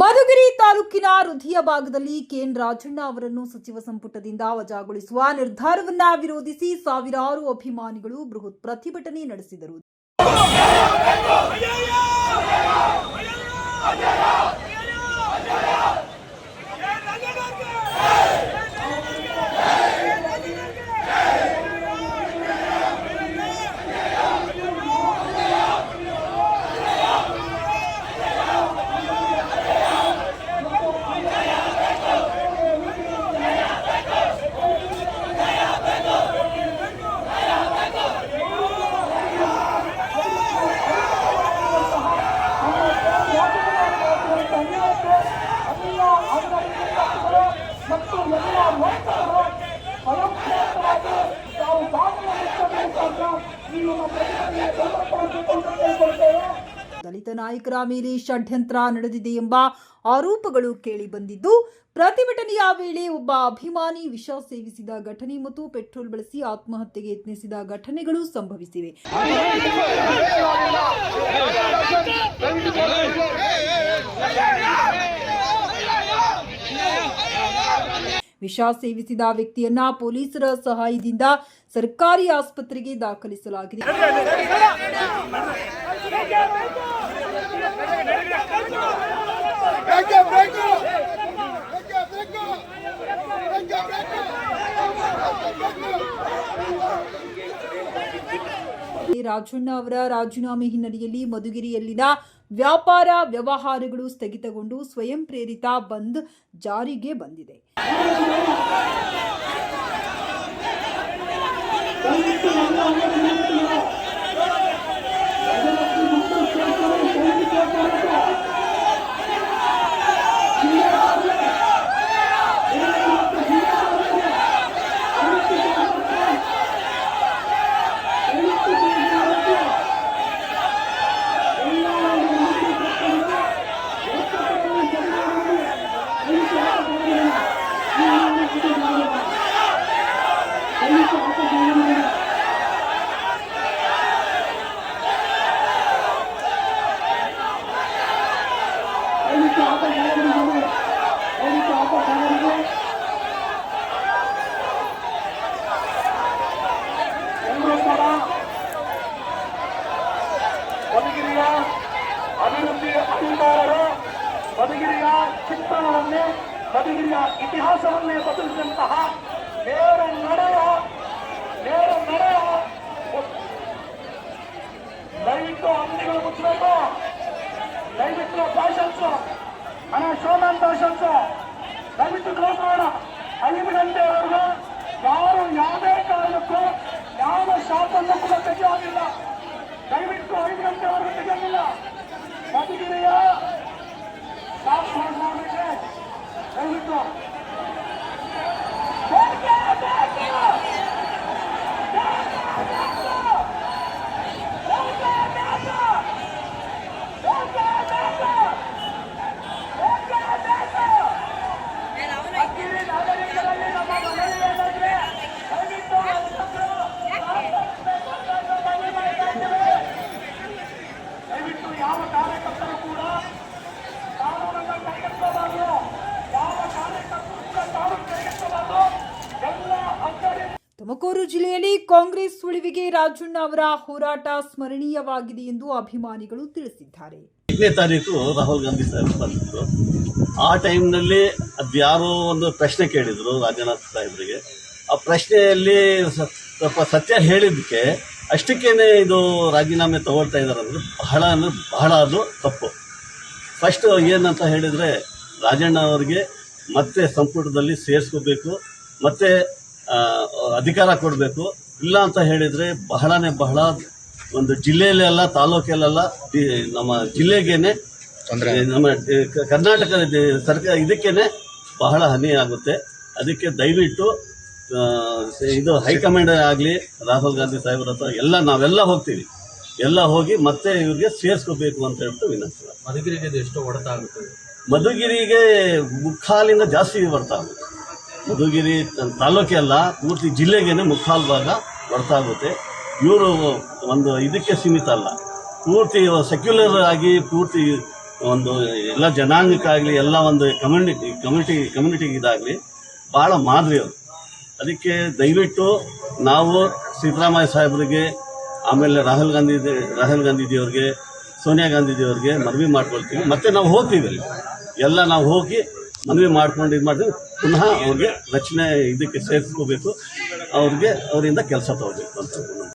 ಮಧುಗಿರಿ ತಾಲೂಕಿನ ಹೃದಯ ಭಾಗದಲ್ಲಿ ಕೆಎನ್ ರಾಜಣ್ಣ ಅವರನ್ನು ಸಚಿವ ಸಂಪುಟದಿಂದ ವಜಾಗೊಳಿಸುವ ನಿರ್ಧಾರವನ್ನ ವಿರೋಧಿಸಿ ಸಾವಿರಾರು ಅಭಿಮಾನಿಗಳು ಬೃಹತ್ ಪ್ರತಿಭಟನೆ ನಡೆಸಿದರು. ದಲಿತ ನಾಯಕರ ಮೇಲೆ ಷಡ್ಯಂತ್ರ ನಡೆದಿದೆ ಎಂಬ ಆರೋಪಗಳು ಕೇಳಿ ಬಂದಿದ್ದು, ಪ್ರತಿಭಟನೆಯ ವೇಳೆ ಒಬ್ಬ ಅಭಿಮಾನಿ ವಿಷ ಸೇವಿಸಿದ ಘಟನೆ ಮತ್ತು ಪೆಟ್ರೋಲ್ ಬಳಸಿ ಆತ್ಮಹತ್ಯೆಗೆ ಯತ್ನಿಸಿದ ಘಟನೆಗಳು ಸಂಭವಿಸಿವೆ. ವಿಷ ಸೇವಿಸಿದ ವ್ಯಕ್ತಿಯನ್ನ ಪೊಲೀಸರ ಸಹಾಯದಿಂದ ಸರ್ಕಾರಿ ಆಸ್ಪತ್ರೆಗೆ ದಾಖಲಿಸಲಾಗಿದೆ. ರಾಜಣ್ಣ ಅವರ ರಾಜೀನಾಮೆ ಹಿನ್ನೆಲೆಯಲ್ಲಿ ಮಧುಗಿರಿಯಲ್ಲಿನ ವ್ಯಾಪಾರ ವ್ಯವಹಾರಗಳು ಸ್ಥಗಿತಗೊಂಡು ಸ್ವಯಂ ಪ್ರೇರಿತ ಬಂದ್ ಜಾರಿಗೆ ಬಂದಿದೆ. ಅಭಿವೃದ್ಧಿ ಅಧಿಕಾರರು ಮಧುಗಿರಿಯ ಚಿತ್ರಣವನ್ನೇ ಮಧುಗಿರಿಯ ಇತಿಹಾಸವನ್ನೇ ಬದಲಿಸಿದಂತಹ ನೇರ ನಡೆಯ ತುಮಕೂರು ಜಿಲ್ಲೆಯಲ್ಲಿ ಕಾಂಗ್ರೆಸ್ ಉಳಿವಿಗೆ ರಾಜಣ್ಣ ಅವರ ಹೋರಾಟ ಸ್ಮರಣೀಯವಾಗಿದೆ ಎಂದು ಅಭಿಮಾನಿಗಳು ತಿಳಿಸಿದ್ದಾರೆ. ಐದನೇ ತಾರೀಕು ರಾಹುಲ್ ಗಾಂಧಿ ಸಾಹೇಬ್ ಬಂದಿದ್ರು. ಆ ಟೈಮ್ನಲ್ಲಿ ಅದ್ಯಾರೋ ಒಂದು ಪ್ರಶ್ನೆ ಕೇಳಿದ್ರು ರಾಜನಾಥ್ ಸಾಹೇಬ್ರಿಗೆ. ಆ ಪ್ರಶ್ನೆಯಲ್ಲಿ ಸ್ವಲ್ಪ ಸತ್ಯ ಹೇಳಿದ್ದಕ್ಕೆ ಅಷ್ಟಕ್ಕೇನೆ ಇದು ರಾಜೀನಾಮೆ ತಗೊಳ್ತಾ ಇದ್ದಾರೆ ಅಂದ್ರೆ ಬಹಳ ಅಂದ್ರೆ ಬಹಳ ಅದು ತಪ್ಪು. ಫಸ್ಟ್ ಏನಂತ ಹೇಳಿದರೆ ರಾಜಣ್ಣ ಅವರಿಗೆ ಮತ್ತೆ ಸಂಪುಟದಲ್ಲಿ ಸೇರಿಸ್ಕೋಬೇಕು, ಮತ್ತೆ ಅಧಿಕಾರ ಕೊಡಬೇಕು. ಇಲ್ಲ ಅಂತ ಹೇಳಿದರೆ ಬಹಳನೇ ಬಹಳ ಒಂದು ಜಿಲ್ಲೆಯಲ್ಲೆಲ್ಲ ತಾಲೂಕಲ್ಲೆಲ್ಲ ನಮ್ಮ ಜಿಲ್ಲೆಗೇನೆ ನಮ್ಮ ಕರ್ನಾಟಕದ ಸರ್ಕಾರ ಇದಕ್ಕೇನೆ ಬಹಳ ಹಾನಿಯಾಗುತ್ತೆ ಅದಕ್ಕೆ ದಯವಿಟ್ಟು ಇದು ಹೈಕಮಾಂಡ್ ಆಗಲಿ ರಾಹುಲ್ ಗಾಂಧಿ ಸಾಹೇಬ್ರ ಹತ್ರ ಎಲ್ಲ ನಾವೆಲ್ಲ ಹೋಗ್ತೀವಿ. ಎಲ್ಲ ಹೋಗಿ ಮತ್ತೆ ಇವ್ರಿಗೆ ಸೇರಿಸ್ಕೋಬೇಕು ಅಂತ ಹೇಳ್ಬಿಟ್ಟು ವಿನಂತಿ ಮಧುಗಿರಿಗೆ ಎಷ್ಟು ಹೊಡೆತ ಆಗುತ್ತೆ. ಮಧುಗಿರಿಗೆ ಮುಕ್ಕಾಲಿಂದ ಜಾಸ್ತಿ ಬರ್ತಾ ಆಗುತ್ತೆ. ಮಧುಗಿರಿ ತಾಲೂಕೆ ಅಲ್ಲ, ಪೂರ್ತಿ ಜಿಲ್ಲೆಗೇನೆ ಮುಕ್ಕಾಲು ಭಾಗ ಬರ್ತಾಗುತ್ತೆ ಇವರು ಒಂದು ಇದಕ್ಕೆ ಸೀಮಿತ ಅಲ್ಲ. ಪೂರ್ತಿ ಸೆಕ್ಯುಲರ್ ಆಗಿ ಪೂರ್ತಿ ಒಂದು ಎಲ್ಲ ಜನಾಂಗಕ್ಕಾಗಲಿ ಎಲ್ಲ ಒಂದು ಕಮ್ಯುನಿಟಿ ಕಮ್ಯುನಿಟಿ ಕಮ್ಯುನಿಟಿಗೆ ಇದಾಗಲಿ ಭಾಳ ಮಾದರಿ ಅವರು ಅದಕ್ಕೆ ದಯವಿಟ್ಟು ನಾವು ಸಿದ್ದರಾಮಯ್ಯ ಸಾಹೇಬರಿಗೆ, ಆಮೇಲೆ ರಾಹುಲ್ ಗಾಂಧಿ, ರಾಹುಲ್ ಗಾಂಧೀಜಿಯವ್ರಿಗೆ, ಸೋನಿಯಾ ಗಾಂಧೀಜಿಯವ್ರಿಗೆ ಮನವಿ ಮಾಡ್ಕೊಳ್ತೀವಿ. ಮತ್ತೆ ನಾವು ಹೋಗ್ತೀವಿ ಎಲ್ಲ ನಾವು ಹೋಗಿ ಮನವಿ ಮಾಡ್ಕೊಂಡು ಇದು ಮಾಡಿದ್ರೆ ಪುನಃ ಅವ್ರಿಗೆ ರಚನೆ ಇದಕ್ಕೆ ಸೇರಿಸ್ಕೋಬೇಕು. ಅವ್ರಿಗೆ ಅವರಿಂದ ಕೆಲಸ ತಗೋಬೇಕು ಅಂತ.